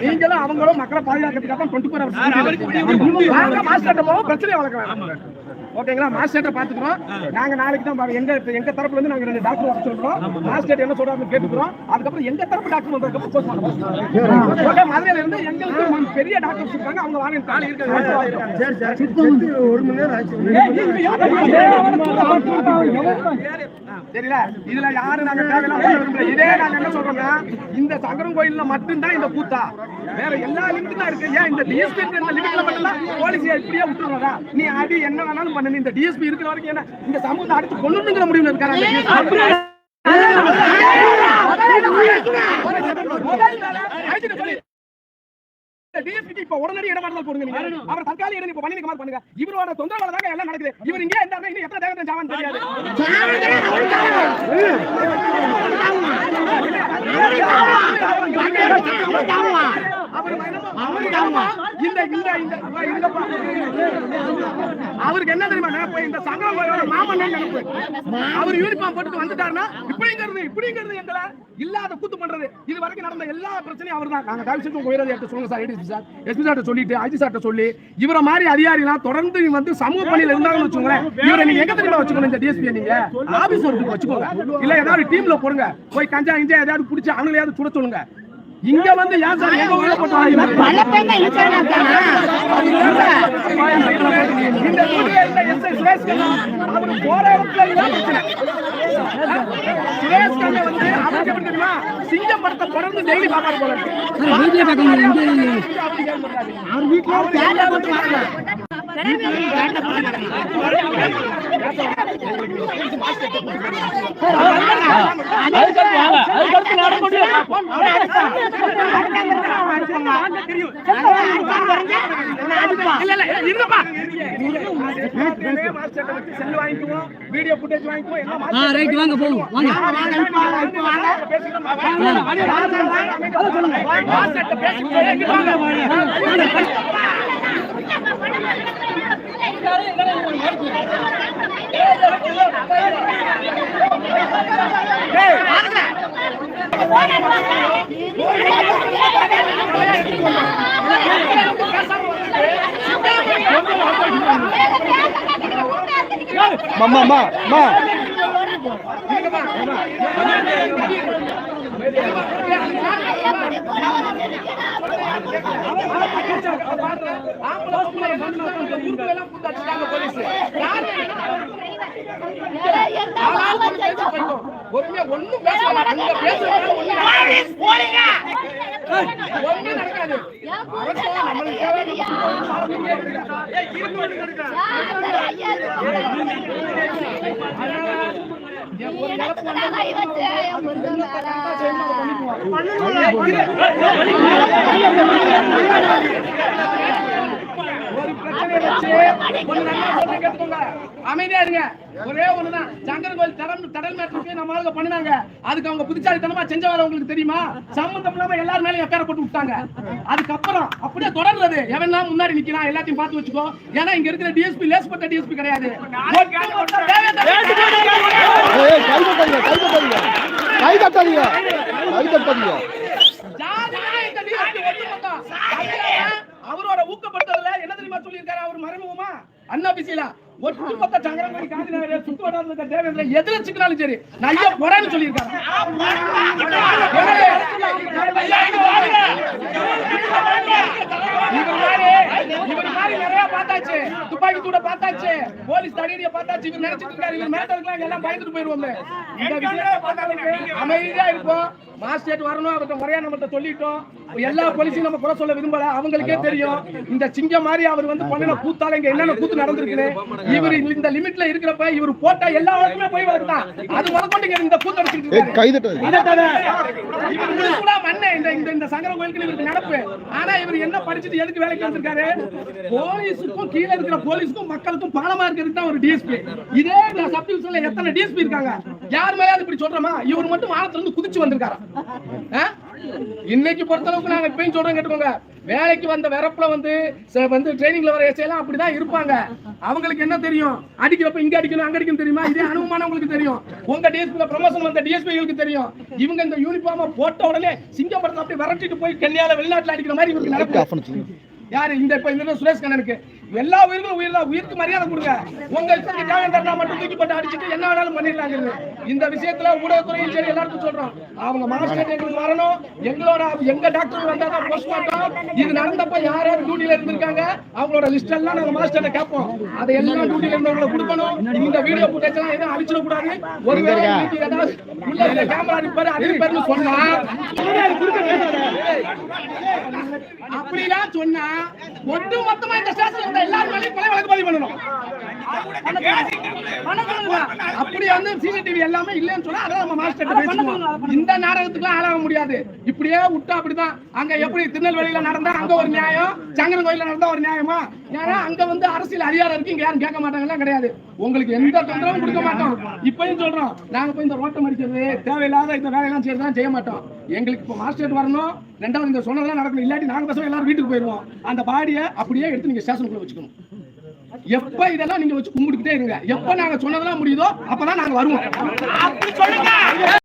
நீங்களும் அவங்களும் மக்களை பாதுகாக்கிறதுக்காக மாஸ்டர் போவோம் பிரச்சனை வளர்க்கலாம் ஓகேங்களா? மாஸ்டர் பாத்துக்கிறோம் நாங்க நாளைக்கு தான். எங்க எங்க தரப்புல இருந்து நாங்க ரெண்டு டாக்டர் வர சொல்றோம். மாஸ்டர் என்ன சொல்றாருன்னு கேட்டுக்கிறோம். அதுக்கப்புறம் எங்க தரப்பு டாக்டர் வந்ததுக்கு ஓகே மதுரையில இருந்து எங்களுக்கு பெரிய டாக்டர்ஸ் இருக்காங்க. அவங்க வாங்க சரி சரி. ஒரு மணி நேரம் தெரியல இதுல யாரு நாங்க தேவையில்லாம. இதே நாங்க என்ன சொல்றோம்னா இந்த சங்கரன் கோயில்ல மட்டும்தான் இந்த கூத்தா வேற எல்லா லிமிட்டும் தான் இருக்கு. ஏன் இந்த டிஎஸ்பி லிமிட்ல மட்டும்தான்? போலீஸ் இப்படியே விட்டுறதா நீ அடி என்ன வேணாலும் பண்ணு நீ இந்த டிஎஸ்பி இருக்கிற வரைக்கும் என்ன இந்த சமூகத்தை அடுத்து கொள்ளுங்கிற முடிவுல இருக்காங்க டிஎஸ்பிக்கு இப்ப உடனடி இடமாறுதல் போடுங்க நீங்க. அவர் தற்காலிக இடம் இப்ப பண்ணி மாதிரி பண்ணுங்க. இவரோட தொந்தரவால தாங்க எல்லாம் நடக்குது. இவர் இங்கே இருந்தாருன்னா இன்னும் எத்தனை தேவதை ஜாவான் தெரியாது அவர் அவருக்கு ஆமா. இந்த இந்த இந்த அவருக்கு என்ன தெரியுமா நினைப்பு? இந்த சங்கரம் மாமன் நினைப்பு? அவர் யூனிஃபார்ம் போட்டு வந்துட்டாருன்னா இப்படிங்கிறது இப்படிங்கிறது எங்களை இல்லாத கூத்து பண்றது. இது வரைக்கும் நடந்த எல்லா பிரச்சனையும் அவர் தான் நாங்க தயவு செஞ்சு உங்க உயரதி சொல்லுங்க சார் ஏடிசி சார். எஸ்பி சார்ட்ட சொல்லிட்டு ஐஜி சார்ட்ட சொல்லி இவரை மாதிரி அதிகாரிலாம் தொடர்ந்து வந்து சமூக பணியில இருந்தாங்கன்னு வச்சுக்கோங்களேன். இவரை நீங்க எங்க தெரியுமா வச்சுக்கணும் இந்த டிஎஸ்பி நீங்க? ஆபீஸ் ஒர்க்கு வச்சுக்கோங்க. இல்ல ஏதாவது டீம்ல போடுங்க. போய் கஞ்சா இஞ்சா ஏதாவது பிடிச்சி அவங்களையாவது சுட சொல்லுங்க. இங்க வந்து ஏன் சார் எங்க உள்ள போட்டு வாங்கினாங்க? பல தான் இருக்காங்க இந்த துறையை இந்த எஸ்ஐ சுரேஷ் கண்ணா, அவரு போற இடத்துல எல்லாம் பிரச்சனை. சுரேஷ் கண்ணா வந்து அவருக்கு எப்படி தெரியுமா? சிங்கம் படத்தை தொடர்ந்து daily பார்ப்பாரு போல இருக்கு. அவர் வீட்டுல. வீடியோ ஃபுட்டேஜ் வாங்கிக்குவோம், எல்லாம் ரைட் வாங்க போவோம் வாங்க. மாஸ்டர்ட்ட பேசிக்கிட்டே இங்க வாங்க. மாமா மா பொறுமையா ஒண்ணும். அங்க ஒண்ணும் நடக்காது. அரசாங்கம் நம்மளுக்கு. ஏய், இருக்கு ஒண்ணு நடக்காது. ஒரு பிரச்சனையை வச்சு ஒண்ணு நல்லா சொல்றேன் கேட்டுக்கோங்க. அமைதியா இருங்க. ஒரே ஒண்ணுதான். சங்கர கோயில் தடம் கடல் மேட்டுக்கு நம்ம ஆளுங்க பண்ணினாங்க. அதுக்கு அவங்க புத்திசாலித்தனமா செஞ்சவர உங்களுக்கு தெரியுமா? சம்பந்தம் இல்லாம எல்லாரும் எக்கார போட்டு விட்டாங்க. அதுக்கப்புறம் அப்படியே தொடர்றது. எவனா முன்னாடி நிக்கிறான்? எல்லாத்தையும் பார்த்து வச்சுக்கோ. ஏன்னா இங்க இருக்கிற டிஎஸ்பி லேஸ்பட்ட டிஎஸ்பி கிடையாது. ஒட்டுமொத்த தேவேந்திர- கை தட்டாதீங்க. கை தட்டாதீங்க கை தட்டாதீங்க ஜாதியா இந்த DSP ஒட்டுமொத்தம். அதனால அவரோட என்ன தெரியுமா சொல்லியிருக்காரு அவர் மறைமுகமா அண்ணா பிசிலா ஒட்டுமொத்த சங்கரங்கோடி காந்திநகர் சுத்து வட்டாரத்துல இருக்க தேவேந்திர எதுல சிக்கினாலும் சரி நான் ஐயா போறேன்னு சொல்லியிருக்காரு இவர் மாதிரி நிறைய பார்த்தாச்சு துப்பாக்கி தூட பார்த்தாச்சு. போலீஸ் தடியடிய பார்த்தாச்சு. இவர் நினைச்சிட்டு இருக்காரு. இவர் மேல இருக்கலாம் எல்லாம் பயந்துட்டு போயிருவோம் இந்த விஷயத்தை பார்த்தாலும் அமைதியா இருப்போம். மாஸ்டேட் வரணும். அவர்கிட்ட முறையா நம்மகிட்ட சொல்லிட்டோம். எல்லா போலீஸையும் நம்ம குறை சொல்ல விரும்பல. அவங்களுக்கே தெரியும். இந்த சிங்கம் மாதிரி அவர் வந்து பண்ணின கூத்தால இங்க என்னென்ன கூத்து நடந்திருக்குது இவர் இந்த லிமிட்ல இருக்கிறப்ப இவர் போட்டா எல்லா வழக்குமே போய் வருதான் அது முதற்கொண்டு இந்த கூத்து அடிச்சிட்டு ஏய், இருக்காரு கை தட்டாதீங்க இதை தவிர இவரு கூட மண்ணு இந்த இந்த இந்த சங்கர கோயிலுக்கு இவருக்கு நடப்பு. ஆனா இவர் என்ன படிச்சுட்டு எதுக்கு வேலைக்கு வந்திருக்காரு? போலீஸுக்கும் கீழ இருக்கிற போலீஸுக்கும் மக்களுக்கும் பாலமா இருக்கிறது தான் ஒரு டிஎஸ்பி இதே சப் டிவிஷன்ல எத்தனை டிஎஸ்பி இருக்காங்க? யார் மேலயாவது இப்படி சொல்றோமா? இவர் மட்டும் வானத்துல இருந்து குதிச்சு வந்திருக்காரா? இன்னைக்கு பொறுத்தளவுக்கு நாங்க இப்பயும் சொல்றோம் கேட்டுக்கோங்க. வேலைக்கு வந்த வெறப்புல வந்து வந்து ட்ரைனிங்ல வர எல்லாம் அப்படிதான் இருப்பாங்க. அவங்களுக்கு என்ன தெரியும்? அடிக்கிறப்ப இங்க அடிக்கணும் அங்க அடிக்கணும் தெரியுமா? இதே அனுபவமானவங்களுக்கு தெரியும். உங்க டிஎஸ்பி ப்ரமோஷன் வந்த டிஎஸ்பிகளுக்கு தெரியும். இவங்க இந்த யூனிஃபார்மை போட்ட உடனே சிங்கப்படத்தை அப்படியே விரட்டிட்டு போய் கன்னியால வெளிநாட்டுல அடிக்கிற மாதிரி இவருக்கு நடக்கும். யாரு? இந்த இப்ப இந்த சுரேஷ் கண்ணனுக்கு. எல்லா உயிர்களும் உயிர் தான். உயிருக்கு மரியாதை கொடுங்க. உங்க இஷ்டத்துக்கு தேவையான தட்டா மட்டும் தூக்கி போட்டு அடிச்சுட்டு என்ன வேணாலும் பண்ணிடலாங்கிறது இந்த விஷயத்துல ஊடகத்துறையும் சரி எல்லாருக்கும் சொல்றோம். அவங்க மாஸ்டர் எங்களுக்கு வரணும் எங்களோட எங்க டாக்டர் வந்தாதான் போஸ்ட்மார்ட்டம் இது நடந்தப்ப யார் யார் டியூட்டில இருந்திருக்காங்க அவங்களோட லிஸ்ட் எல்லாம் நாங்க மாஸ்டர்ட்ட கேட்போம். அதை எல்லாம் டியூட்டில இருந்தவங்களை கொடுக்கணும். இந்த வீடியோ ஃபுட்டேஜ் எல்லாம் எதுவும் அழிச்சிட கூடாது ஒருவேளை ஏதாவது உள்ள கேமரா அடிப்பாரு அது பேர்னு சொன்னா. அப்படிலாம் சொன்னா ஒட்டு மொத்தமா இந்த இருந்த எல்லாரும் மேலயும் கொலை வழக்கு பதிவு பண்ணணும். அப்படி வந்து சிசிடிவி எல்லாமே இல்லைன்னு சொன்னா அதை நம்ம மாஸ்டர் பேசுவோம் இந்த நாடகத்துக்குலாம் ஆளாக முடியாது. இப்படியே விட்டா அப்படிதான். அங்க எப்படி திருநெல்வேலியில நடந்தா அங்க ஒரு நியாயம் சங்கரன் கோயில்ல நடந்தா ஒரு நியாயமா? ஏன்னா அங்க வந்து அரசியல் அதிகாரம் இருக்கு இங்க யாரும் கேட்க மாட்டாங்கலாம் கிடையாது. உங்களுக்கு எந்த தொந்தரவும் கொடுக்க மாட்டோம். இப்பயும் சொல்றோம் நாங்க போய் இந்த ரோட்டம் அடிக்கிறது தேவையில்லாத இந்த வேலையெல்லாம் செய்யறதா செய்ய மாட்டோம். எங்களுக்கு இப்போ மாஸ்டர் வரணும். ரெண்டாவது இந்த சொன்னதெல்லாம் நடக்கணும் இல்லாட்டி நாங்க பசங்க எல்லாரும் வீட்டுக்கு போயிருவோம் அந்த பாடியை அப்படியே எடுத்து நீங்க ஸ்டேஷனுக்குள்ள வச்சுக்கணும். எப்ப இதெல்லாம் நீங்க வச்சு கும்பிட்டுக்கிட்டே இருங்க. எப்ப நாங்க சொன்னதெல்லாம் முடியுதோ அப்பதான் நாங்க வருவோம்.